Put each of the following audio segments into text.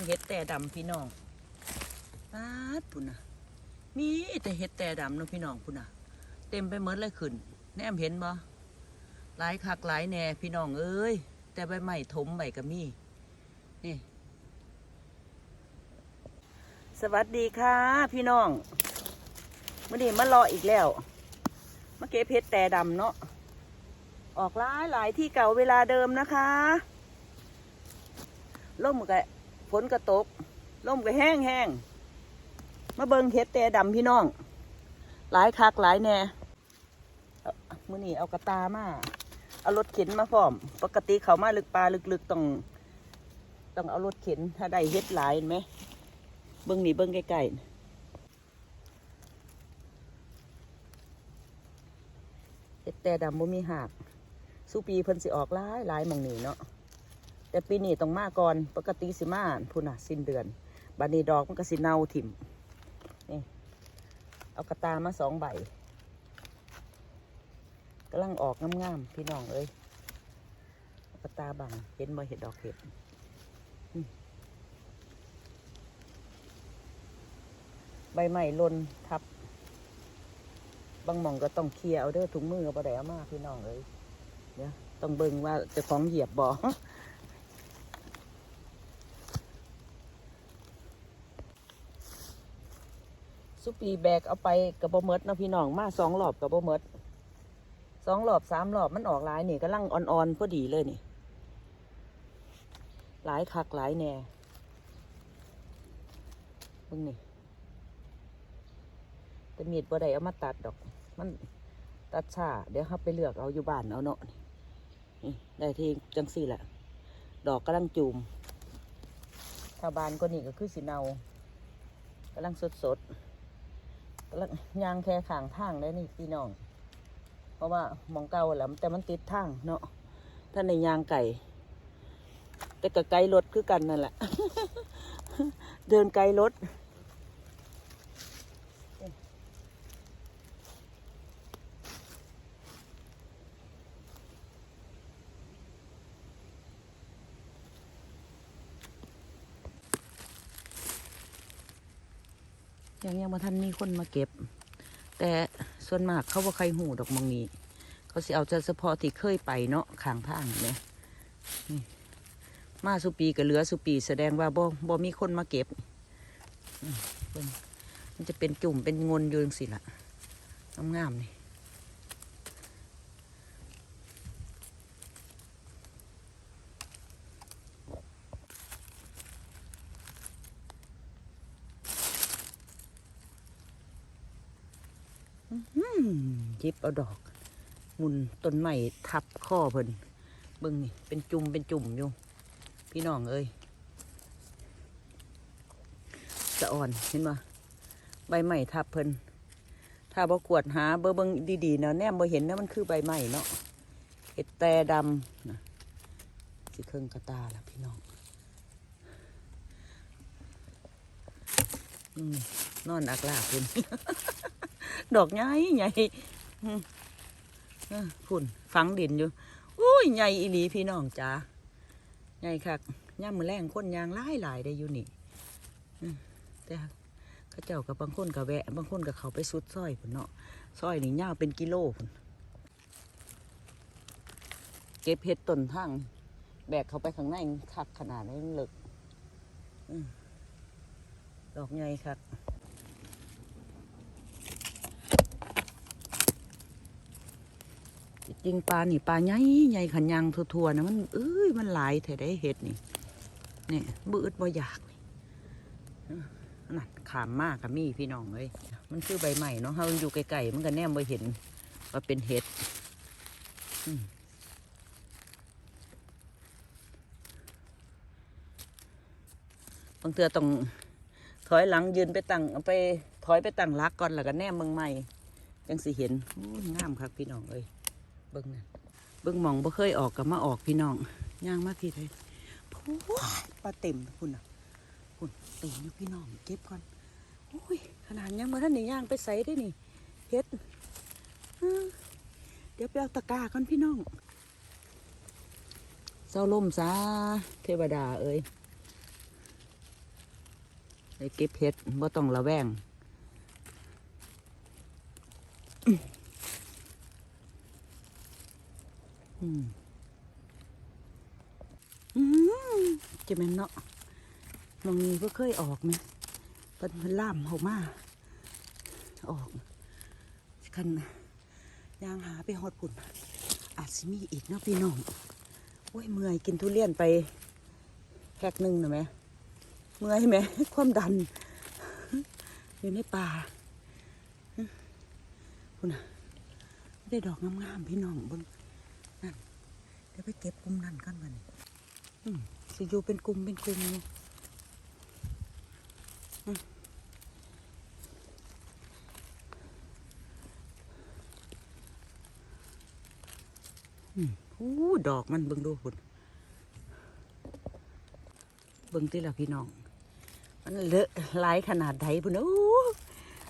งเห็ดแต่ดำพี่น้องปาดพุ่นนะมีแต่เห็ดแต่ดำเนาะพี่น้องพุ่นนะเต็มไปหมดเลยขึ้นแนมเห็นบ่หลายคักหลายแหน่พี่น้องเอ้ยแต่ใบไม้ถมใบก็มีนี่ สวัสดีค่ะ พี่น้องมื่อนี้มารออีกแล้วมาเก็บเห็ดแต่ดำเนาะออกหลายหลายที่เก่าเวลาเดิมนะคะล่มกะ ฝนกระตกล่มกะแห้งแห้งมาเบิงเห็ดแต่ดำพี่น้อง หลายคักหลายแน่เมื่อนี้เอากระตามาเอารถเข็นมาพร้อม ปกติเขามาลึกปลาลึกๆต้องต้องเอารถเข็นถ้าได้เห็ดหลายเห็นไหมเบิ้งนี่เบิ้งใกล้ๆเห็ดแต่ดำบ่มีหักสุปีเพิ่นสิออกหลายหลายมองนี้เนาะ แต่ปีนี้ต้องมาก่อนปกติสิมาพุ่นน่ะสิ้นเดือนบัดนี้ดอกมันก็สิเน่าถิ่มนี่เอากระตามาสองใบกำลังออกงามๆพี่น้องเอ้ยอกระตาบังเห็นบ่เห็ดดอกเห็ดอืมใบไม้หล่นทับบางหม่องก็ต้องเคลียร์เอาเด้อถุงมือก็บ่ได้เอามาพี่น้องเลยเดี๋ยวต้องเบิ่งว่าจะของเหยียบบ่ ปีแบกเอาไปกับบ่เมดเนาะพี่น้องมาสองรอบกับบ่เมดสองรอบสามรอบมันออกหลายนี่กำลังอ่อนๆพอดีเลยนี่ หลายคักหลายแหน่เบิ่งนี่แต่มีดบ่ได้เอามาตัดดอก มันตัดช้าเดี๋ยวเขาไปเลือกเอาอยู่บ้านเอาเนาะนี่ได้ที่จังสี่แหละดอกกำลังจูมถ้าบานก็นี่ก็คือสีเนากำลังสดสดๆ กำลังยางแค่ขางทางได้นี่พี่น้อง เพราะว่ามองเก่าแล้วแต่มันติดทางเนาะถ้าในยางไก่ แต่กับไกลรถคือกันนั่นแหละ เดินไกลรถ ยังยังมาท่านมีคนมาเก็บ แต่ส่วนมากเขาว่าใครหูดอกมองนี้ เขาสิเอาจะเฉพาะที่เคยไปเนาะข้างทางเนี่ยมาสุปีกับเหลือสุปี แสดงว่าบ่บ่มีคนมาเก็บมันจะเป็นจุ่มเป็นงนอยู่จังสิละงามๆนี่ อืมจิบเอาดอก มุนต้นไม้ทับข้อเพิ่นเบิ่งนี่เป็นจุ่มเป็นจุ่มอยู่ พี่น้องเอ้ยสะอ่อนเห็นปะใบไม้ทับเพิ่นถ้าบ่กวดหาเบอร์เบิ่งดีๆเนาะแนมบ่เห็นนะมันคือใบไม้เนาะเห็ดแต่ดำนะสิเครื่องกระตาละพี่น้องอืมนอนอักลาเพิ่น ดอกใหญ่ใหญ่อืมเออพุ่นฝังดินอยู่อุ้ยใหญ่อีหลีพี่น้องจ้าใหญ่คักย่ามือแรงคนยางหลายหลายได้อยู่นี่แต่เขาเจ้ากับบางคนกับแวะ บางคนกับเขาไปสุดซอยพุ่นเนาะซอยนี่ยาวเป็นกิโลพุ่นเก็บเห็ดต้นทางแบกเขาไปข้างในคักขนาดนี้นเลิกดอกใหญ่คัก จริงปลานี่ปลาใหญ่ใหญ่ขันยังทั่วๆนะมันเอ้ยมันหลายแถได้เห็ดนี่นี่บืดบ่อยากนี่เออนั่นขามมากกับมี่พี่น้องเลยมันคือใบใหม่เนาะเฮาอยู่ไกลๆมันก็แนมบ่เห็นว่าเป็นเห็ดบางเทือต้องถอยหลังยืนไปตั้งไปถอยไปตั้งรักก่อนแล้วก็แนมเมืองใหม่จังสิเห็นโอ้ยงามครับพี่น้องเอ้ย เบิ้งนั่นเบิ้งมองบ่เคยออกกับมาออกพี่น้องย่างมาพี่เลยพูดปลาเต็มคุณอะคุณเต็มอยู่พี่น้องเก็บก่อนโอ้ยขนาดยังมาท่านนี่ย่างไปใส่ได้นี่เฮ็ดเดี๋ยวไปเอาตะกาก่อนพี่น้องเศร้าล่มซาเทวดาเอ้ยได้เก็บเห็ดบ่ต้องระแวงอืมอืม จะแม่นเนาะมองนี้ก็เคยออกไหมเพิ่นเพิ่นล่ามเขามา ออกคันยางหาไปหอดผุนอาจสิมีอีกเนาะพี่น้องโอ้ยเมื่อยกินทุเรียนไปแพ็กหนึ่งนะแม่เมื่อยไหม ความดัน อยู่ในป่าคุณน่ะได้ดอกงามๆพี่น้องบน เดี๋ยวไปเก็บกลุ่มนั่นกันวันนี้สิอยู่เป็นกลุ่มเป็นกลุ่มอยู่อืมอืมอู้ดอกมันเบิ่งดูคุณเบิ่งที่ละพี่น้อง มันเลอะหลายขนาดใดพุ่นโอ้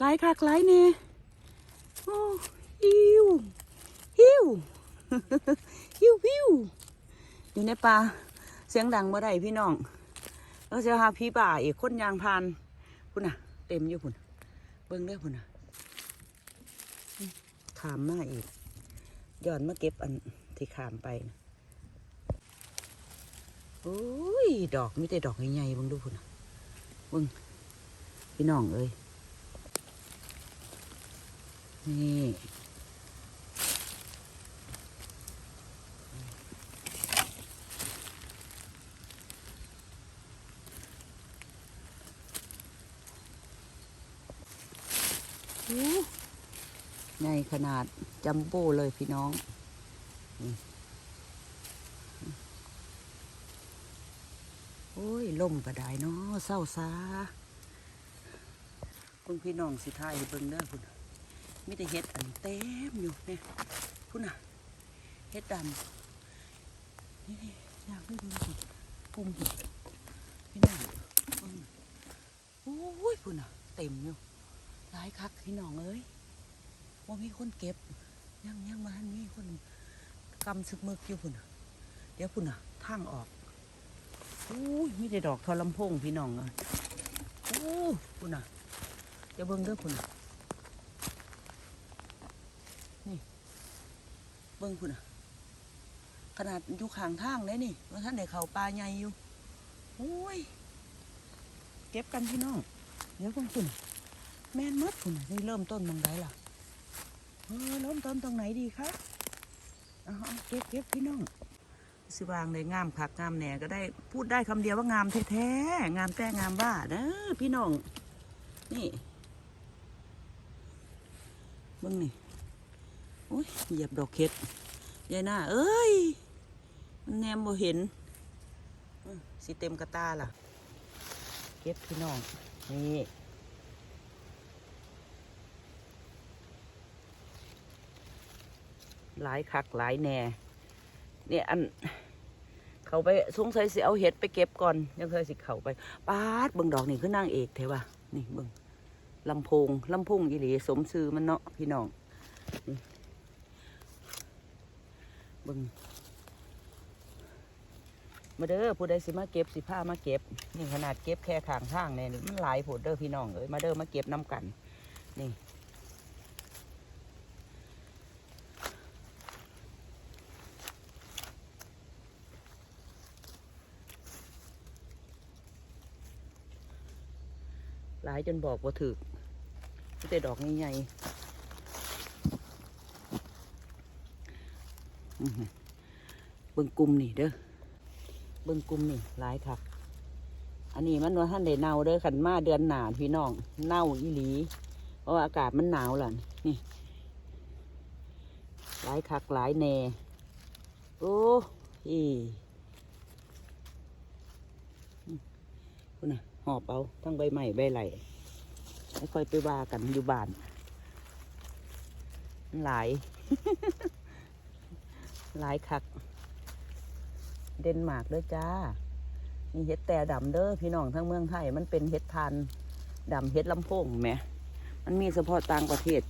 หลายคักหลายเนี่ยโอ้หิวหิวิวหิวอยู่ในป่าเสียงดังเมื่อไรพี่น้องเราจะหาพี่ป่าอีกคนยางพานพุ่นน่ะ เต็มอยู่พุ่นเบิ่งด้อพุ่นน่ะขามมาอีกย้อนมาเก็บอันที่ขามไปนะโอ้ย ดอกมีแต่ดอกใหญ่ๆเบิ่งดูพุ่นน่ะเบึงพี่น้องเอ้ยนี่โอ้ ใหญ่ขนาดจัมโบ้เลยพี่น้อง โอ้ยล่มก็ได้เนาะเศร้าซาคุณพี่น้องสิทายเบิ่งเด้อคุณมีแต่เห็ดอันเต็มอยู่เนี่ยคุณน่ะเห็ดดำนี่นี่อยากให้ดูสิปุ่มสิพี่น้องเบิ่งโอ้ยคุณน่ะ เต็มอยู่หลายคักพี่น้องเอ้ย ว่มีคนเก็บยังยังมาทันมีคนกำซึกมึกอยู่คุณน่ะเดี๋ยวคุณน่ะทางออกอู้ยมีแต่ดอกทอลำโพงพี่น้องอะโอ้คุณน่ะเดี๋ยวเบิ่งเด้อคุณน่ะนี่ เบิ่งคุณน่ะขนาดอยู่ข้างทางเลยนี่ว่าท่านได้เขาป่าใหญ่อยู่โอ้ยเก็บกันพี่น้องเดี๋ยวเบิ่งคุณน่ะแม่นหมดคุณน่ะนี่เริ่มต้นตรงไหนล่ะ เออเริ่มต้นตรงไหนดีคะเอาเก็บเก็บพี่น้องสิวางเลยงามคักงามแหน่ก็ได้พูดได้คำเดียวว่างามแท้ๆงามแต่งามว่าเด้อพี่น้อง นี่เบิ่งนี่โอ้ยเหยียบดอกเข็ดยายหน้าเอ้ยมันแนมบ่เห็นสิเต็มกระตาล่ะ เก็บพี่น้อง นี่ หลายคักหลายแหน่เนี่ยอัน เขาไปสงสัยสิเอาเห็ดไปเก็บก่อน ยังเคยสิเขาไปปาดเบิ่งดอกนี่คือนางเอกเทวะนี่เบิ่งลำโพงลำโพงอีหลีสมซื้อมันเนาะพี่น้องเบิ่งมาเด้อผู้ใดสิมาเก็บสิผ้ามาเก็บนี่ขนาดเก็บแค่ขางทางเนี่ยนี่มันหลายผดเด้อพี่น้องเอ้ยมาเด้อมาเก็บน้ำกัน นี่ หลายจนบอกว่าถือแต่ดอกใหญ่ๆอื้อหือเบิ่งกลุ่มนี่เด้อ เบิ่งกลุ่มนี่หลายคักอันนี้มันว่าท่านได้เน่าเด้อขันมาเดือนหนาพี่น้อง เน่าอีหลี เพราะว่าอากาศมันหนาวล่ะ นี่ หลายคักหลายแหน่โอ้อีคุณน่ะ หอบเอาทั้งใบใหม่ใบไหลไม่ค่อยไปว่ากันอยู่บ้านหลาย หลายคัก เดนมาร์กเด้อจ้ามีเห็ดแต่ดำเด้อพี่น้องทั้งเมืองไทย มันเป็นเห็ดทานดำเห็ดลำโพงแหมมันมีเฉพาะต่างประเทศ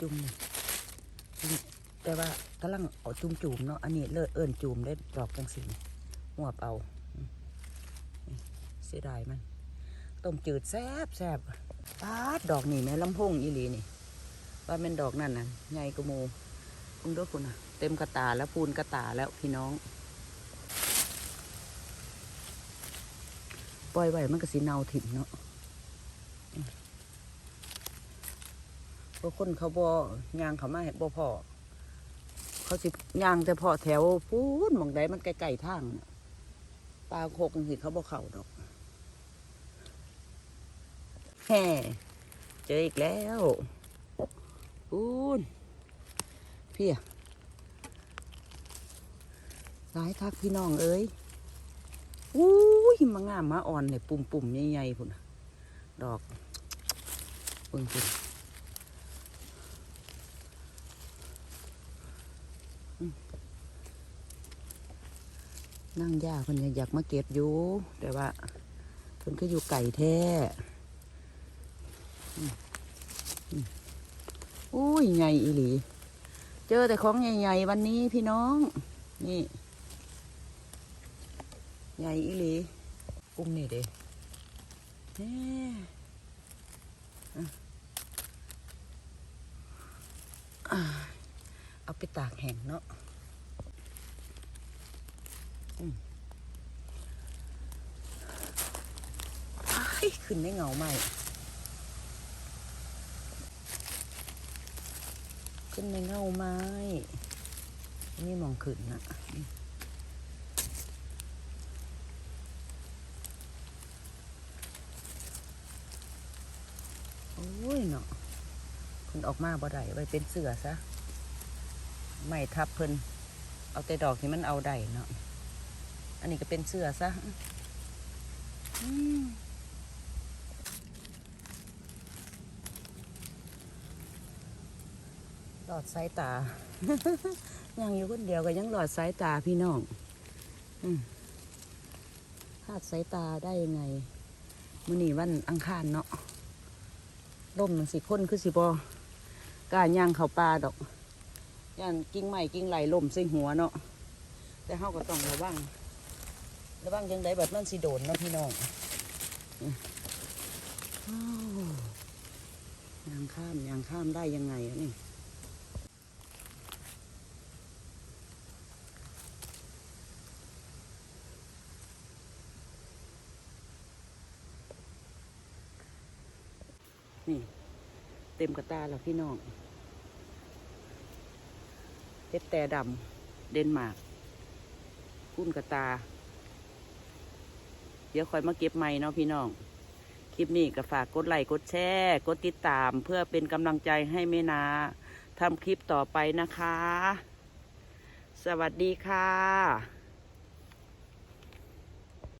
จุ่มแต่ว่ากำลังเอาจุ่มจุ่มเนาะอันนี้เลิศเอิญจุ่มได้ดอกจังสิหัวเอาเสียดายมันต้มจืดแซบแซบปาดดอกนี่แม่ลำโพงอีหลีนี่ ว่าเป็นดอกนั่นน่ะใหญ่กว่าหมูคุณด้วยคุณน่ะ เต็มกระตาแล้วพูนกระตาแล้วพี่น้อง ปล่อยไว้มันก็สิเนาถิ่มเนาะ เพราะคนเขาบ่ยางเขามาเห็นบ่พอเขาสิยางแต่พอแถวพูนมองใดมันไกลๆทางปลาโคกสิเขาบ่เข้าดอกแฮ่เจออีกแล้วพูนเพี่ยร้ายคักพี่น้องเอ้ยอุ้ยมางามมาอ่อนเนี่ยปุ่มๆใหญ่ๆพุ่นดอก บิ่งพุ่นอืมนั่งยากเพิ่นอยากมาเก็บอยู่ แต่ว่าเพิ่นก็อยู่ไก่แท้อุ้ยใหญ่อีหลี เจอแต่ของใหญ่ๆวันนี้พี่น้อง นี่ ใหญ่อีหลี กุ้งนี่เด้แหม่อะอ่าเอา ไปตากแห้งเนาะอืมอ้ขึ้นได้เงาไหมขึ้นในเงาไม้ นี่มองขึ้นนะโอ้ยเนาะเพิ่นออกมาบ่ได้ไว้เป็นเสือซะ ไม่ทับเพิ่นเอาแต่ดอกที่มันเอาได้เนาะอันนี้ก็เป็นเสื้อซะหลอดสายตา ยังอยู่คนเดียวก็ยังหลอดสายตาพี่น้องอืมพลาดสายตาได้ยังไงมื้อนี้วันอังคารเนาะล่มมันสิคนคือสิบอกล้าย่างเขาปลาดอก ย่านกิ่งไม้กิ่งไหลล่มใส่หัวเนาะแต่เฮาก็ต้องระวังระวังจังไดแบบมันสิโดนเนาะพี่น้องอยางข้ามยางข้ามได้ยังไงอะนี่นี่ เต็มกระตาแล้วพี่น้อง เท็ดแต่ดำเดนมาร์กกุ้นกระตา เดี๋ยวคอยมาเก็บไม่เนาะพี่น้อง คลิปนี้ก็ฝากกดไลค์กดแชร์กดติดตามเพื่อเป็นกำลังใจให้แม่นาทำคลิปต่อไปนะคะ สวัสดีค่ะ